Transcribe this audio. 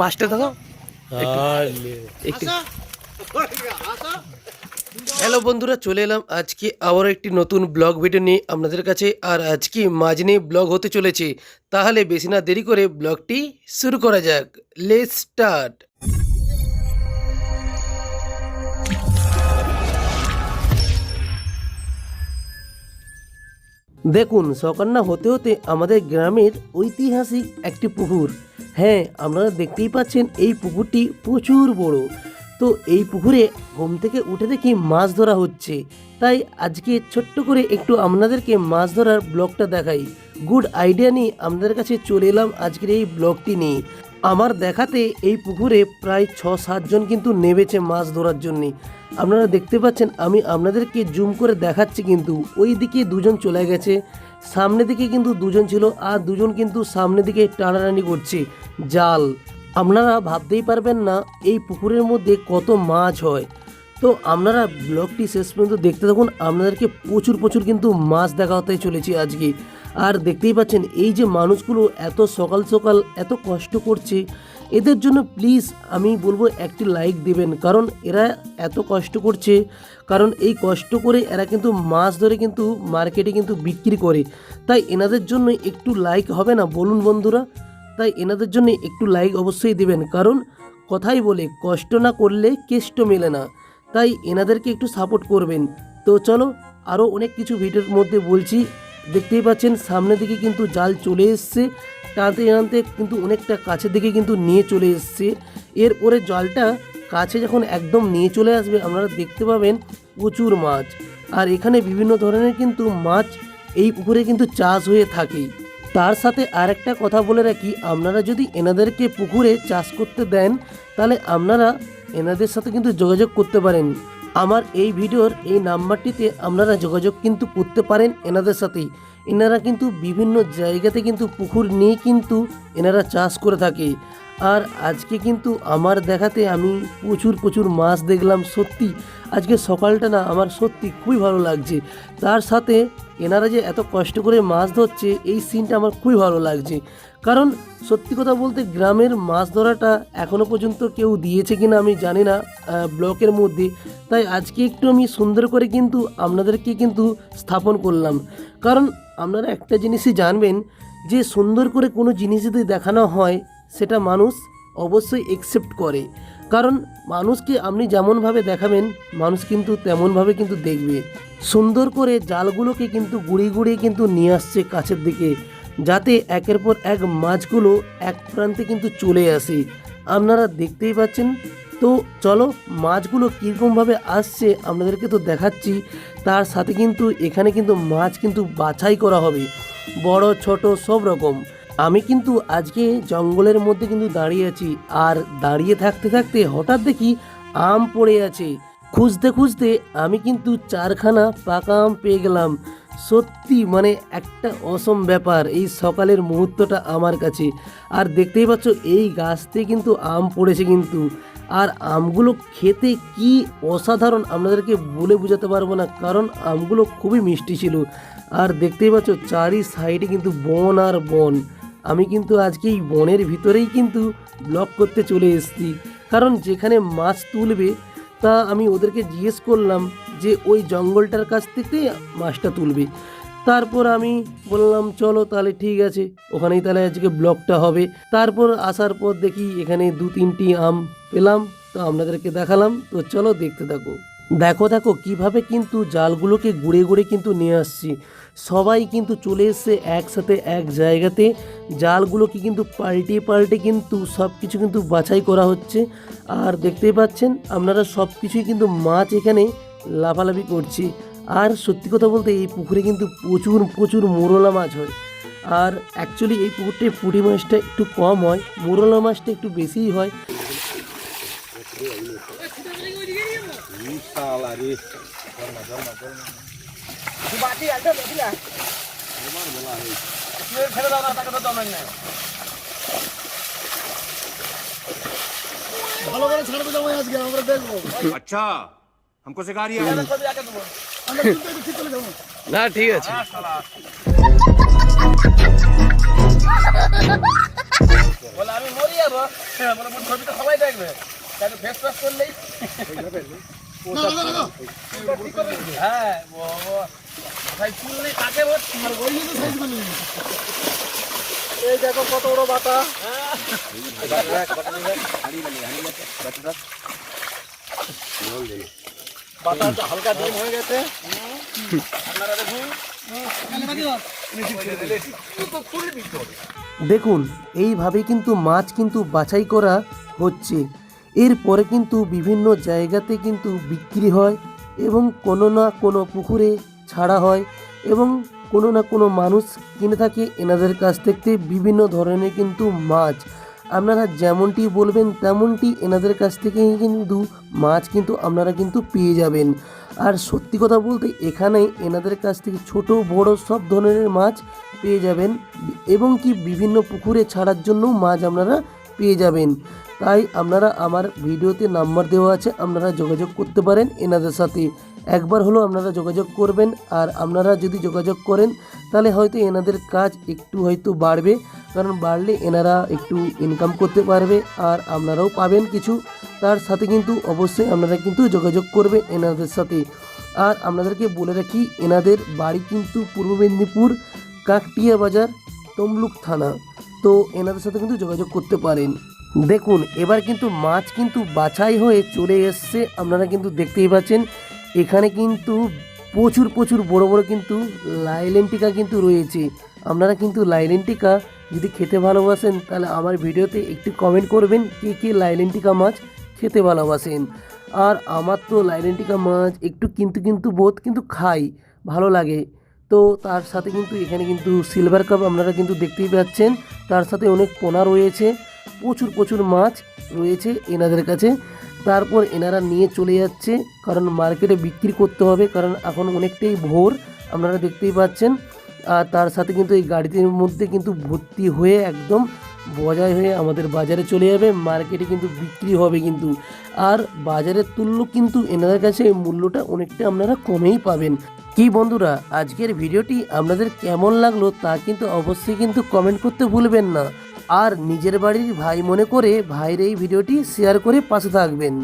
মাছটা দেখো একটু হ্যালো বন্ধুরা চলে এলাম আজকে আবার একটি নতুন ব্লগ ভিডিও নিয়ে আপনাদের কাছে। আর আজকে মাঝ নিয়ে ব্লগ হতে চলেছে। তাহলে বেশি না দেরি করে ব্লগটি শুরু করা যাক। লেট স্টার্ট দেখুন সকান্না হতে হতে আমাদের গ্রামের ঐতিহাসিক একটি পুকুর। হ্যাঁ আপনারা দেখতেই পাচ্ছেন এই পুকুরটি প্রচুর বড়। তো এই পুকুরে ঘুম থেকে উঠে দেখি মাছ ধরা হচ্ছে। তাই আজকে ছোট্ট করে একটু আপনাদেরকে মাছ ধরার ব্লগটা দেখাই। গুড আইডিয়া নিয়ে আপনাদের কাছে চলে এলাম আজকের এই ব্লগটি নিয়ে। আমার দেখাতে এই পুকুরে প্রায় ছ সাতজন কিন্তু নেমেছে মাছ ধরার জন্যে। আপনারা দেখতে পাচ্ছেন, আমি আপনাদেরকে জুম করে দেখাচ্ছি কিন্তু। ওই দিকে দুজন চলে গেছে, সামনে দিকে কিন্তু দুজন ছিল আর দুজন কিন্তু সামনে দিকে টানাটানি করছে, জাল। আপনারা ভাবতেই পারবেন না, এই পুকুরের মধ্যে কত মাছ হয়। তো আপনারা ব্লগটি শেষ পর্যন্ত দেখতে থাকুন। আপনাদেরকে প্রচুর প্রচুর কিন্তু মাছ দেখাতে চলেছি আজকে। আর দেখতেই পাচ্ছেন, এই যে মানুষগুলো এত সকাল সকাল এত কষ্ট করছে, এদের জন্য প্লিজ আমি বলব একটি লাইক দেবেন। কারণ এরা এত কষ্ট করছে, কারণ এই কষ্ট করে এরা কিন্তু মাছ ধরে কিন্তু মার্কেটে কিন্তু বিক্রি করে। তাই এনাদের জন্য একটু লাইক হবে না, বলুন বন্ধুরা। তাই এনাদের জন্য একটু লাইক অবশ্যই দেবেন। কারণ কথাই বলে, কষ্ট না করলে কেষ্ট মেলে না। তাই এনাদেরকে একটু সাপোর্ট করবেন। তো চলো আরও অনেক কিছু ভিডিওর মধ্যে বলছি। দেখতেই পাচ্ছেন, সামনের দিকে কিন্তু জাল চলে এসছে। টানতে টানতে কিন্তু অনেকটা কাছের দিকে কিন্তু নিয়ে চলে এসছে। এরপরে জালটা কাছে যখন একদম নিয়ে চলে আসবে, আপনারা দেখতে পাবেন প্রচুর মাছ। আর এখানে বিভিন্ন ধরনের কিন্তু মাছ এই পুকুরে কিন্তু চাষ হয়ে থাকে। তার সাথে আর একটা কথা বলে রাখি, আপনারা যদি এনাদেরকে পুকুরে চাষ করতে দেন, তাহলে আপনারা এনাদের সাথে কিন্তু যোগাযোগ করতে পারেন। আমার এই ভিডিওর এই নাম্বারটিতে আপনারা যোগাযোগ কিন্তু করতে পারেন এনাদের সাথেই। এনারা কিন্তু বিভিন্ন জায়গাতে কিন্তু পুকুর নিয়ে কিন্তু এনারা চাষ করে থাকে। আর আজকে কিন্তু আমার দেখাতে আমি প্রচুর প্রচুর মাছ দেখলাম, সত্যি। আজকে সকালটা না আমার সত্যি খুবই ভালো লাগছে। তার সাথে এনারা যে এত কষ্ট করে মাছ ধরছে, এই সিনটা আমার খুবই ভালো লাগছে। কারণ সত্যি কথা বলতে গ্রামের মাছ ধরাটা এখনও পর্যন্ত কেউ দিয়েছে কিনা আমি জানি না ব্লকের মধ্যে। তাই আজকে একটু আমি সুন্দর করে কিন্তু আপনাদেরকে কিন্তু স্থাপন করলাম। কারণ আপনারা একটা জিনিসই জানবেন, যে সুন্দর করে কোনো জিনিস যদি দেখানো হয়, সেটা মানুষ অবশ্যই একসেপ্ট করে। কারণ মানুষকে আপনি যেমনভাবে দেখাবেন, মানুষ কিন্তু তেমনভাবে কিন্তু দেখবে। সুন্দর করে জালগুলোকে কিন্তু গুড়িয়ে গুড়িয়ে কিন্তু নিয়ে আসছে কাছের দিকে। যাতে একের পর এক মাছগুলো এক প্রান্তে কিন্তু চলে আসে। আপনারা দেখতেই পাচ্ছেন। তো চলো, মাছগুলো কীরকমভাবে আসছে আপনাদেরকে তো দেখাচ্ছি। তার সাথে কিন্তু এখানে কিন্তু মাছ কিন্তু বাছাই করা হবে। বড়, ছোট, সব রকম। আমি কিন্তু আজকে জঙ্গলের মধ্যে কিন্তু দাঁড়িয়ে আছি। আর দাঁড়িয়ে থাকতে থাকতে হঠাৎ দেখি আম পড়ে আছে। খুঁজতে খুঁজতে আমি কিন্তু চারখানা পাকা আম পেয়ে গেলাম। সত্যি মানে একটা অসম ব্যাপার এই সকালের মুহূর্তটা আমার কাছে। আর দেখতেই পাচ্ছ, এই গাছতে কিন্তু আম পড়েছে কিন্তু। আর আমগুলো খেতে কি অসাধারণ আপনাদেরকে বলে বোঝাতে পারব না, কারণ আমগুলো খুবই মিষ্টি ছিল। আর দেখতেই পাচ্ছ, চারি সাইডে কিন্তু বন আর বন। আমি কিন্তু আজকে এই বনের ভিতরেই কিন্তু ব্লক করতে চলে এসেছি। কারণ যেখানে মাছ তুলবে, তা আমি ওদেরকে জিজ্ঞেস করলাম যে ওই জঙ্গলটার কাছ থেকে মাছটা তুলবে। তারপর আমি বললাম, চলো তাহলে ঠিক আছে, ওখানেই তাহলে আজকে ব্লগটা হবে। তারপর আসার পর দেখি এখানে দু তিনটি আম পেলাম, তো আপনাদেরকে দেখালাম। তো চলো দেখতে থাকো। দেখো দেখো, কীভাবে কিন্তু জালগুলোকে গুড়ে গুড়ে কিন্তু নিয়ে আসছি। সবাই কিন্তু চলে এসছে একসাথে এক জায়গাতে। জালগুলোকে কিন্তু পাল্টে পাল্টে কিন্তু সব কিছু কিন্তু বাছাই করা হচ্ছে। আর দেখতেই পাচ্ছেন, আপনারা সব কিছুই কিন্তু মাছ এখানে লাফালাফি করছি। আর সত্যি কথা বলতে এই পুকুরে কিন্তু প্রচুর প্রচুর মোরলা মাছ হয়। আর অ্যাকচুয়ালি এই পুকুরটায় পুঁটি মাছটা একটু কম হয় মোরলা মাছটা একটু বেশিই হয়। আচ্ছা। हमको सिखा रही है আমরা কিন্তু একটু ঠিক করে যাবো না ঠিক আছে বলে আমি মরি যাবো হ্যাঁ বলে মোর ছবিটা সবাই দেখবে তাহলে ফেস ওয়াশ করলেই হ্যাঁ বাবা মাথায় চুল নেই কাকে ভর্তি এই দেখো কত বড় বাতা দেখুন, এইভাবে কিন্তু মাছ কিন্তু বাছাই করা হচ্ছে। এরপরে কিন্তু বিভিন্ন জায়গাতে কিন্তু বিক্রি হয় এবং কোনো না কোনো পুকুরে ছাড়া হয় এবং কোনো না কোনো মানুষ কিনে থাকে এনাদের কাছ থেকে বিভিন্ন ধরনের কিন্তু মাছ। আপনারা যেমনটি বলবেন, তেমনটি এনাদের কাছ থেকে কিন্তু মাছ কিন্তু আপনারা কিন্তু পেয়ে যাবেন। আর সত্যি কথা বলতে, এখানে এনাদের কাছ থেকে ছোট, বড় সব ধরনের মাছ পেয়ে যাবেন এবং কি বিভিন্ন পুকুরে ছাড়ার জন্য মাছ আপনারা পেয়ে যাবেন। তাই আপনারা আমার ভিডিওতে নাম্বার দেওয়া আছে, আপনারা যোগাযোগ করতে পারেন এনাদের সাথে। একবার হলো আপনারা যোগাযোগ করবেন, আর আপনারা যদি যোগাযোগ করেন, তাহলে হয়তো এনাদের কাজ একটু হয়তো বাড়বে। কারণ বাড়লে এনারা একটু ইনকাম করতে পারবে আর আপনারাও পাবেন কিছু। তার সাথে কিন্তু অবশ্যই আপনারা কিন্তু যোগাযোগ করবে এনাদের সাথে। আর আপনাদেরকে বলে রাখি, এনাদের বাড়ি কিন্তু পূর্ব মেদিনীপুর কাকটিয়া বাজার, তমলুক থানা। তো এনাদের সাথে কিন্তু যোগাযোগ করতে পারেন। দেখুন, এবার কিন্তু মাছ কিন্তু বাছাই হয়ে চলে এসছে। আপনারা কিন্তু দেখতেই পাচ্ছেন, এখানে কিন্তু প্রচুর প্রচুর বড় বড় কিন্তু লাইলেন্টিকা কিন্তু রয়েছে। আপনারা কিন্তু লাইলেন্টিকা যদি খেতে ভালোবাসেন, তাহলে আমার ভিডিওতে একটু কমেন্ট করবেন, কে কে লাইলেন্টিকা মাছ খেতে ভালোবাসেন। আর আমার তো লাইলেন্টিকা মাছ একটু কিন্তু কিন্তু বোধ কিন্তু খাই, ভালো লাগে। তো তার সাথে কিন্তু এখানে কিন্তু সিলভার কাপ আপনারা কিন্তু দেখতেই পাচ্ছেন, তার সাথে অনেক পোনা রয়েছে, প্রচুর প্রচুর মাছ রয়েছে এনাদের কাছে। তারপর এনারা নিয়ে চলে যাচ্ছে, কারণ মার্কেটে বিক্রি করতে হবে, কারণ এখন অনেকটাই ভোর, আপনারা দেখতেই পাচ্ছেন। আর তার সাথে কিন্তু এই গাড়িটির মধ্যে কিন্তু ভর্তি হয়ে একদম বজায় হয়ে আমাদের বাজারে চলে যাবে, মার্কেটে কিন্তু বিক্রি হবে কিন্তু। আর বাজারের তুল্য কিন্তু এনাদের কাছে মূল্যটা অনেকটা আপনারা কমেই পাবেন। কি বন্ধুরা, আজকের ভিডিওটি আপনাদের কেমন লাগল তা কিন্তু অবশ্যই কিন্তু কমেন্ট করতে ভুলবেন না। আর নিজের বাড়ির ভাই মনে করে ভাইয়ের এই ভিডিওটি শেয়ার করে পাশে থাকবেন।